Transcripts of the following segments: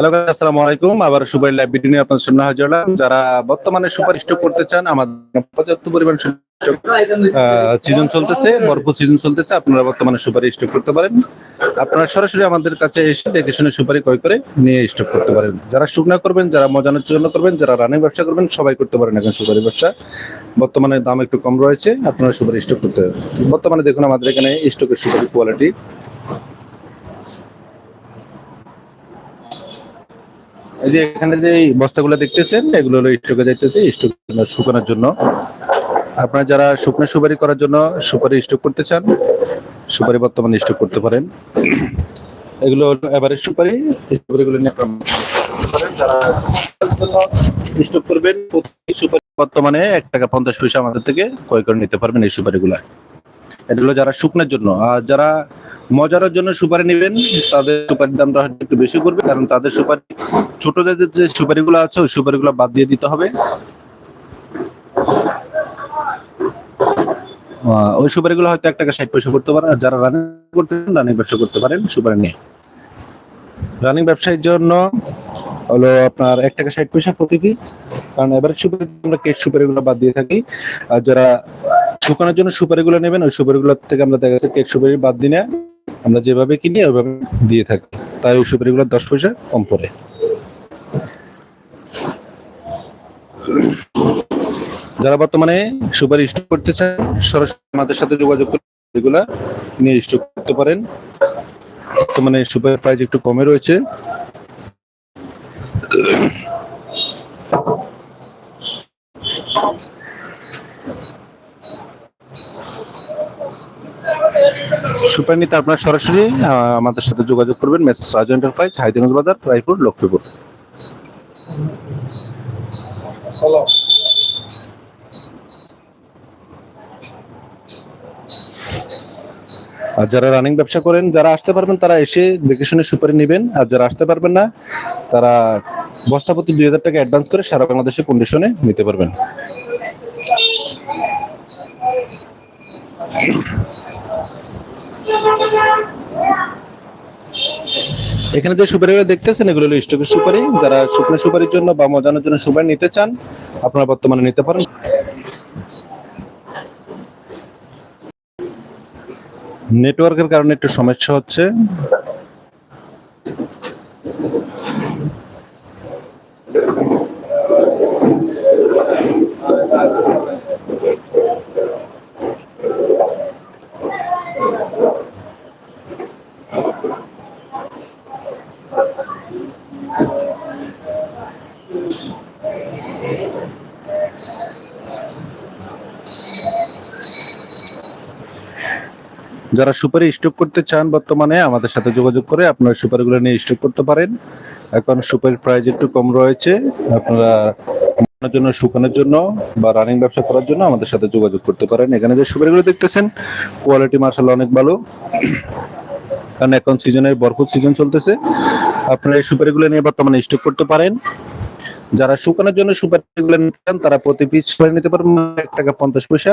Hello আলাইকুম। আবার সুপারি নিয়ে যারা বর্তমানে করতে চান, আমাদের সিজন চলতেছে, ভরপুর সিজন চলতেছে, আপনারা বর্তমানে সুপারি করতে পারেন। আপনারা সরাসরি আমাদের কাছে এসে দেখে শুনে সুপারি ক্রয় করে নিয়ে স্টক করতে পারেন। যারা শুকনা করবেন, যারা মজানোর জন্য করবেন, যারা রানিং ব্যবসা করবেন, সবাই করতে পারেন এখন সুপারি ব্যবসা। বর্তমানে দাম একটু কম রয়েছে, আপনারা সুপারি স্টক করতে বর্তমানে দেখুন আমাদের এখানে স্টকের সুপারি কোয়ালিটি এই যে এখানে যে এই বস্তাগুলো দেখতেছেন, এগুলো হলো স্টকে যাইতেছে, স্টক শুকানোর জন্য। আপনারা যারা শুকনো সুপারি করার জন্য সুপারি স্টক করতে চান, সুপারি বর্তমানে স্টক করতে পারেন। এগুলো হলো এভারেজ সুপারি, এই সুপারিগুলো নিয়ে যারা স্টক করবেন। প্রতি সুপারি বর্তমানে এক টাকা পঞ্চাশ পয়সা আমাদের থেকে ক্রয় করে নিতে পারবেন এই সুপারিগুলো। এটা হলো যারা শুকনোর জন্য, আর যারা মজার জন্য সুপারি নেবেন, তাদের সুপারির দামটা হয়তো একটু বেশি করবে কারণ তাদের সুপারি, ছোট জাতের যে সুপারিগুলো আছে, ওই সুপারিগুলো বাদ দিয়ে দিতে হবে। ওই সুপারিগুলো হয়তো এক টাকা ষাট পয়সা করতে পারেন যারা রানিং করতে রানিং ব্যবসা করতে পারেন, সুপারি নিয়ে। রানিং ব্যবসায়ের জন্য হলো আপনার এক টাকা ষাট পয়সা প্রতি পিস কারণ এবার সুপারি আমরা কেস সুপারিগুলো বাদ দিয়ে থাকি। আর যারা শুকানোর জন্য সুপারিগুলো নেবেন, ওই সুপারিগুলো থেকে আমরা দেখা যাচ্ছে কেক সুপারি বাদ দিনে আমরা যেভাবে কিনি, ওইভাবে দিয়ে থাকি। তাই ওই সুপারিগুলো দশ পয়সা কম পড়ে। যারা বর্তমানে সুপারি স্টক করতে চান, সরাসরি আমাদের সাথে যোগাযোগ করে এগুলা নিয়ে স্টক করতে পারেন। বর্তমানে সুপারি প্রাইস একটু কমে রয়েছে। সুপার নিতে আপনার সরাসরি আমাদের সাথে যোগাযোগ করবেন মেসেজ রাজ এন্টারপ্রাইজ হাইদিগঞ্জ বাজার রায়পুর লক্ষ্মীপুর। আর যারা রানিং ব্যবসা করেন যারা আসতে পারবেন তারা এসে দেখে শুনে সুপারি নেবেন। আর যারা আসতে পারবেন না তারা বস্তাপতি দুই হাজার টাকা অ্যাডভান্স করে সারা বাংলাদেশে কন্ডিশনে নিতে পারবেন। এখানে যে সুপারিগুলো দেখতেছেন, এগুলো হলো স্টকের সুপারি। যারা শুকনো সুপারির জন্য বা মজানোর জন্য সুপারি নিতে চান, আপনারা বর্তমানে নিতে পারেন। নেটওয়ার্কের কারণে একটু সমস্যা হচ্ছে। যারা সুপারি স্টক করতে চান বর্তমানে, আমাদের সাথে যোগাযোগ করে আপনারা সুপারিগুলো নিয়ে স্টক করতে পারেন। এখন সুপারির প্রাইস একটু কম রয়েছে। আপনারা জন্য, শুকানোর জন্য বা রানিং ব্যবসা করার জন্য আমাদের সাথে যোগাযোগ করতে পারেন। এখানে যে সুপারিগুলো দেখতেছেন কোয়ালিটি মার্শাল অনেক ভালো। কারণ এখন সিজনের ভরপুর সিজন চলতেছে। আপনারা এই সুপারিগুলো নিয়ে বর্তমানে স্টক করতে পারেন। যারা শুকানোর জন্য সুপারিগুলো নিতে চান, তারা প্রতি পিস নিতে পারবেন। এক টাকা পঞ্চাশ পয়সা।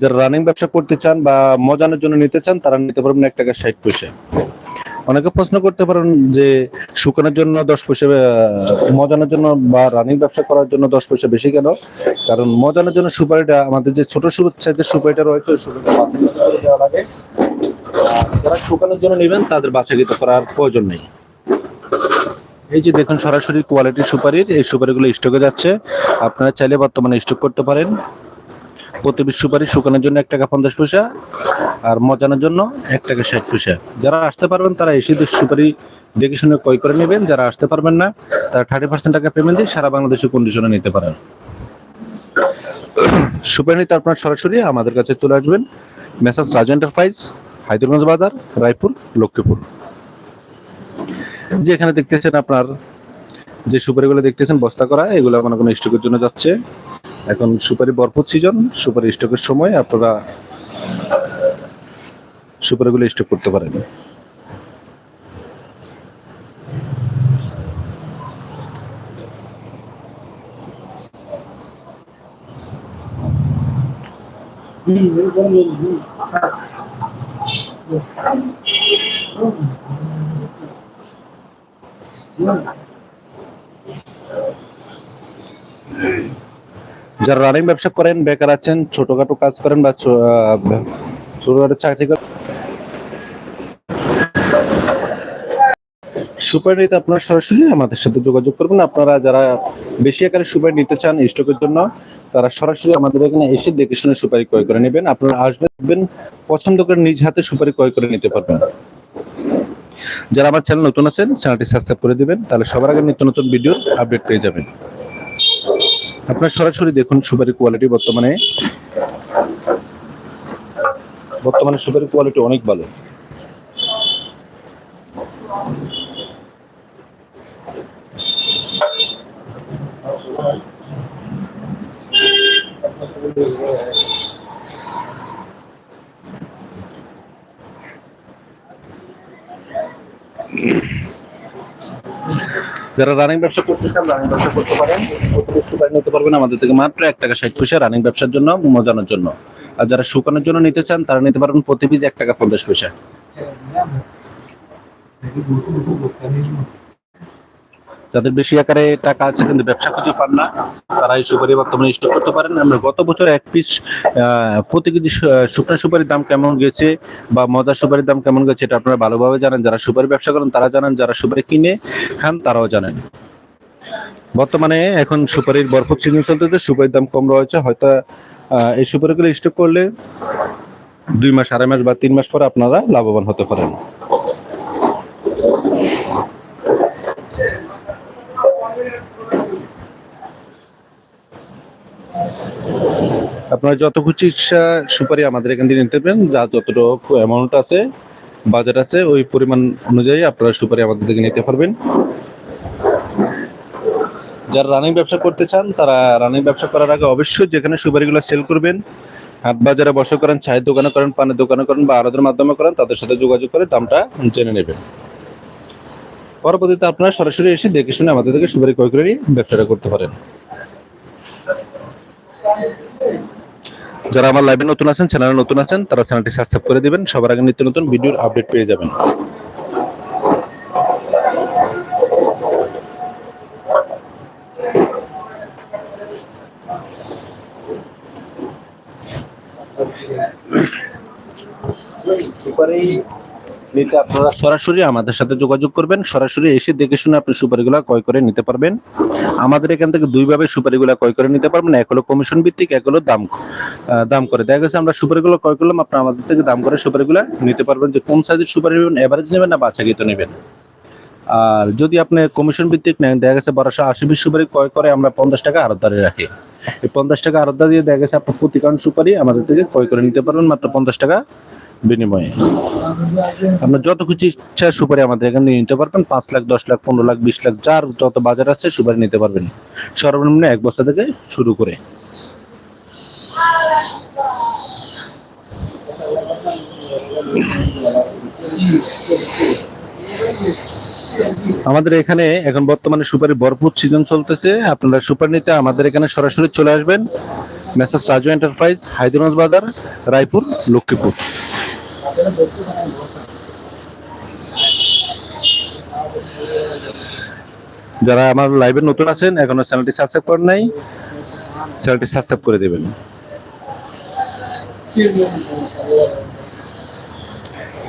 যারা রানিং ব্যবসা করতে চান বা মজানোর জন্য নিতে চান, তারা নিতে পারবেন এক টাকা ষাট পয়সা। অনেকে প্রশ্ন করতে পারেন যে শুকানোর জন্য দশ পয়সা মজানোর জন্য বা রানিং ব্যবসা করার জন্য দশ পয়সা বেশি কেন? কারণ মজানোর জন্য সুপারিটা, আমাদের যে ছোট সাইজের সুপারিটা রয়েছে যারা শুকানোর জন্য নেবেন, তাদের বাছাকৃত করার প্রয়োজন নেই। এই যে দেখুন, সরাসরি কোয়ালিটি সুপারির, এই সুপারিগুলো স্টকে যাচ্ছে। আপনারা চাইলে বর্তমানে স্টক করতে পারেন। প্রতি পিস সুপারি শুকানোর জন্য এক টাকা পঞ্চাশ পয়সা আর মজানোর জন্য এক টাকা ষাট পয়সা। যারা আসতে পারবেন, তারা এসে সুপারি দেখে শুনে ক্রয় করে নেবেন। যারা আসতে পারবেন না, তারা থার্টি পার্সেন্ট টাকা পেমেন্ট দিয়ে সারা বাংলাদেশে কন্ডিশনে নিতে পারেন। সুপারি নিতে আপনার সরাসরি আমাদের কাছে চলে আসবেন। মেসাজ রাজ এন্টারপ্রাইজ, হায়দ্রাবাদ বাজার, রায়পুর, লক্ষ্মীপুর। যে এখানে দেখতেছেন আপনার যে সুপারিগুলো দেখতেছেন, বস্তা করা, এগুলো কোনো কোনো স্টকের জন্য যাচ্ছে। এখন সুপারি ভরপুর সিজন সুপারি স্টকের সময় আপনারা সুপারিগুলো স্টক করতে পারেন। যারা রানিং ব্যবসা করেন, বেকার আছেন, ছোটখাটো কাজ করেন বা ছোটখাটো চাকরি করেন সুপার নিতে আপনারা সরাসরি আমাদের সাথে যোগাযোগ করবেন। আপনারা যারা বেশি আকারে সুপারি নিতে চান স্টকের জন্য, তারা সরাসরি আমাদের এখানে এসে দেখে শুনে সুপারি ক্রয় করে নেবেন। আপনারা আসবেন, পছন্দ করে নিজ হাতে সুপারি ক্রয় করে নিতে পারবেন। যারা আমার চ্যানেল নতুন আছেন চ্যানেলটি সাবস্ক্রাইব করে দিবেন, তাহলে সবার আগে নিত্য নতুন ভিডিও আপডেট পেয়ে যাবেন। আপনার সরাসরি দেখুন সুপারি কোয়ালিটি বর্তমানে। বর্তমানে সুপারি কোয়ালিটি অনেক ভালো। যারা রানিং ব্যবসা করতে চান রানিং ব্যবসা করতে পারেন। নিতে পারবেন আমাদের থেকে মাত্র এক টাকা ষাট পয়সা রানিং ব্যবসার জন্য মজানোর জন্য। আর যারা শুকানোর জন্য নিতে চান, তারা নিতে পারবেন প্রতি পিস এক টাকা পঞ্চাশ পয়সা। যাদের বেশি আকারে টাকা আছে কিন্তু ব্যবসা খুঁজে পান না তারা এই সুপারি বর্তমানে স্টক করতে পারেন। আমরা গত বছর এক পিস প্রতি কেজি শুকনো সুপারির দাম কেমন গেছে বা মজার সুপারির দাম কেমন গেছে এটা আপনারা ভালোভাবে জানেন। যারা সুপারি ব্যবসা করেন তারা জানেন, যারা সুপারি কিনে খান তারাও জানেন। বর্তমানে এখন সুপারির বরফ সিজন চলতেছে, সুপারির দাম কম রয়েছে। হয়তো এই সুপারিগুলো স্টক করলে দুই মাস, আড়াই মাস বা তিন মাস পরে আপনারা লাভবান হতে পারেন। আপনারা যত ইচ্ছা সুপারি আমাদের এখান থেকে নিতে পারেন, যা যতটুকু অ্যামাউন্ট আছে বাজেট আছে, ওই পরিমাণ অনুযায়ী আপনারা সুপারি আমাদের থেকে নিতে পারবেন। যারা রানিং ব্যবসা করতে চান, তারা রানিং ব্যবসা করার আগে অবশ্যই যেখানে সুপারিগুলো সেল করবেন, হাট বাজারে বসে করেন, চায়ের দোকানে করেন, পানের দোকানে করেন বা আরদের মাধ্যমে করেন, তাদের সাথে যোগাযোগ করে দামটা জেনে নেবেন। পরবর্তীতে আপনারা সরাসরি এসে দেখে শুনে আমাদের থেকে সুপারি ক্রয় করে ব্যবসাটা করতে পারেন। যারা আমার লাইভে নতুন আছেন চ্যানেলে নতুন আছেন, তারা চ্যানেলটি সাবস্ক্রাইব করে দিবেন। সবার আগে নিত্য নতুন ভিডিওর আপডেট পেয়ে যাবেন। নিতে আপনারা সরাসরি আমাদের সাথে যোগাযোগ করবেন। সরাসরি এসে দেখে শুনে আপনি সুপারিগুলো ক্রয় করে নিতে পারবেন। আমাদের এখান থেকে দুইভাবে সুপারিগুলো ক্রয় করে নিতে পারবেন। এক হলো কমিশন ভিত্তিক, এক হলো দাম দাম করে। দেখা গেছে আমরা সুপারিগুলো ক্রয় করলাম, আপনি আমাদের থেকে দাম করে সুপারিগুলো নিতে পারবেন যে কোন সাইজের সুপারি নেবেন এভারেজ নেবেন না বাছাকৃত নেবেন। আর যদি আপনি কমিশন ভিত্তিক নেন, দেখা গেছে বারোশো আশি বিশ সুপারি ক্রয় করে আমরা পঞ্চাশ টাকা আরতদারে রাখি। এই পঞ্চাশ টাকা আরতদা দিয়ে দেখা গেছে আপনি প্রতি কারণ সুপারি আমাদের থেকে ক্রয় করে নিতে পারবেন, মাত্র পঞ্চাশ টাকা বিনিময়ে। আপনার যত কিছু ইচ্ছা সুপারি আমাদের এখানে নিতে পারবেন। পাঁচ লাখ, দশ লাখ, পনেরো লাখ, বিশ লাখ, যার যত বাজার আছে সুপারি নিতে পারবেন। সর্বনিম্ন এক বস্তা থেকে শুরু করে। আমাদের এখানে এখন বর্তমানে সুপারি ভরপুর সিজন চলতেছে। আপনারা সুপার নিতে আমাদের এখানে সরাসরি চলে আসবেন। মেসাজ রাজু এন্টারপ্রাইজ হায়দ্রাবাদ বাজার, রায়পুর, লক্ষ্মীপুর। যারা আমার লাইভে নতুন আছেন, এখনও চ্যানেলটি সাবস্ক্রাইব করেন নাই চ্যানেলটি সাবস্ক্রাইব করে দেবেন।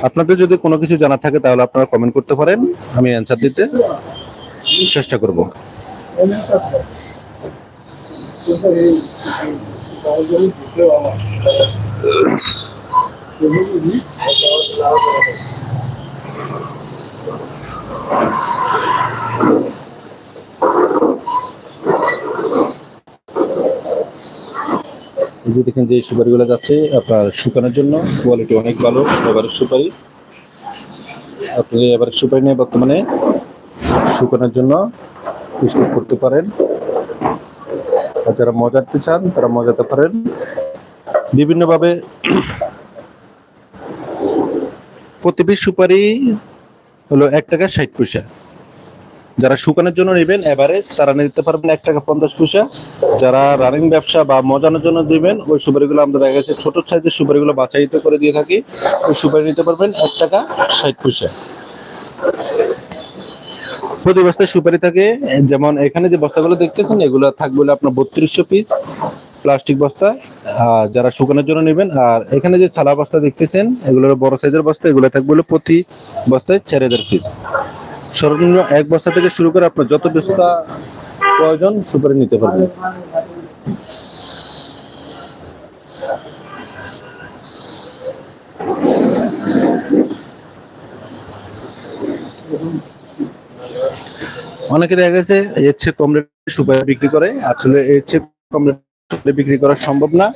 আপনাদের যদি কোনো কিছু জানা থাকে, তাহলে আপনারা কমেন্ট করতে পারেন, আমি অ্যান্সার দিতে চেষ্টা করব। যে দেখেন যে সুপারিগুলো যাচ্ছে, আপনার শুকানোর জন্য। কোয়ালিটি অনেক ভালো, এবারের সুপারি। আপনি এবারের সুপারি নিয়ে বর্তমানে শুকানোর জন্য স্টোর করতে পারেন। আর যারা মজাতে চান, তারা মজাতে পারেন। বিভিন্নভাবে প্রতি পিস সুপারি হলো এক টাকা ষাট পয়সা। যারা শুকানোর জন্য নেবেন এভারেজ তারা নিতে পারবেন এক টাকা পঞ্চাশ পয়সা। যারা রানিং ব্যবসা বা মজানোর জন্য দিবেন ওই সুপারিগুলো আমরা দেখা গেছে, ছোট সাইজের সুপারিগুলো বাছাইতে করে দিয়ে থাকি। ওই সুপারি নিতে পারবেন এক টাকা ষাট পয়সা। প্রতি বস্তায় সুপারি থাকে। যেমন এখানে যে বস্তাগুলো দেখতেছেন, এগুলো থাকবে আপনার বত্রিশশো পিস প্লাস্টিক বস্তা যারা শুকানোর জন্য নেবেন, আর এখানে যে ছালা বস্তা দেখতেছেন, এগুলো বড় সাইজের বস্তা, এগুলো থাকবে হলো প্রতি বস্তায় চার হাজার পিস সর্বনিম্ন এক বস্তা থেকে শুরু করে আপনার যত বস্তা প্রয়োজন, সুপারি নিতে পারবেন। অনেকে দেখা গেছে এর চেয়ে কম সুপারি বিক্রি করে। আসলে এর চেয়ে কম রেটে বিক্রি করা সম্ভব না।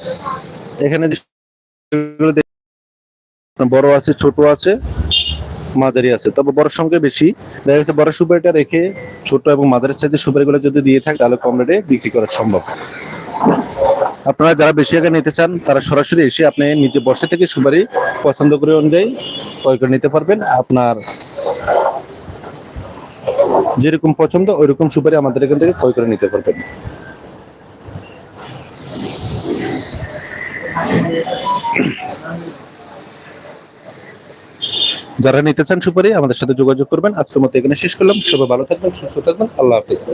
এখানে বড় আছে, ছোট আছে, মাঝারি আছে, তবে বড় সঙ্গে বেশি। দেখা গেছে বড় সুপারিটা রেখে ছোট এবং মাঝারির সাথে সুপারিগুলো যদি দিয়ে থাকে, তাহলে কম রেটে বিক্রি করা সম্ভব। আপনারা যারা বেশি আগে নিতে চান, তারা সরাসরি এসে আপনি নিজে বসে থেকে সুপারি পছন্দ করে অনুযায়ী ক্রয় করে নিতে পারবেন। আপনার যেরকম পছন্দ, ওইরকম সুপারি আমাদের এখান থেকে ক্রয় করে নিতে পারবেন। যারা নিতে চান সুপারি আমাদের সাথে যোগাযোগ করবেন। আজকের মতো এখানে শেষ করলাম। সবাই ভালো থাকবেন, সুস্থ থাকবেন। আল্লাহ হাফিজ।